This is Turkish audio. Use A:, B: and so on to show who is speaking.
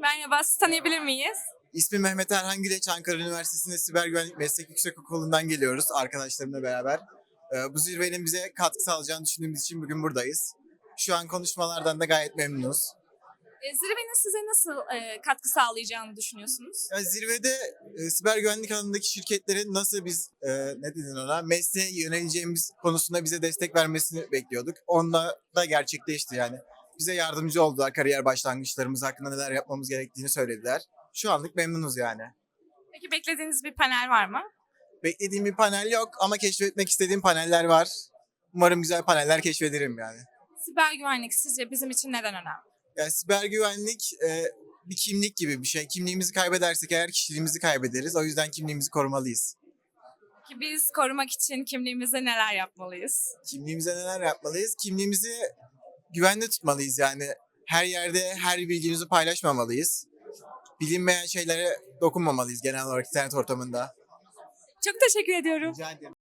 A: Merhaba, sizi tanıyabilir miyiz?
B: İsmim Mehmet Erhan Güleç, Ankara Üniversitesi'nde Siber Güvenlik Meslek Yüksekokulu'ndan geliyoruz arkadaşlarımla beraber. Ee, Bu zirvenin bize katkı sağlayacağını düşündüğümüz için bugün buradayız. Şu an konuşmalardan da gayet memnunuz.
A: E, Zirvenin size nasıl e, katkı sağlayacağını düşünüyorsunuz?
B: Yani zirvede e, siber güvenlik alanındaki şirketlerin nasıl biz, e, ne dedin ona, mesleğe yöneleceğimiz konusunda bize destek vermesini bekliyorduk. Onda da gerçekleşti yani. Bize yardımcı oldular kariyer başlangıçlarımız hakkında neler yapmamız gerektiğini söylediler. Şu anlık memnunuz yani.
A: Peki beklediğiniz bir panel var mı?
B: Beklediğim bir panel yok ama keşfetmek istediğim paneller var. Umarım güzel paneller keşfederim yani.
A: Siber güvenlik sizce bizim için neden önemli?
B: Yani siber güvenlik e, bir kimlik gibi bir şey. Kimliğimizi kaybedersek eğer kişiliğimizi kaybederiz. O yüzden kimliğimizi korumalıyız.
A: Ki biz korumak için kimliğimizde neler yapmalıyız?
B: Kimliğimize neler yapmalıyız? Kimliğimizi güvende tutmalıyız yani. Her yerde her bilgimizi paylaşmamalıyız. Bilinmeyen şeylere dokunmamalıyız genel olarak internet ortamında.
A: Çok teşekkür ediyorum.
B: Rica ederim.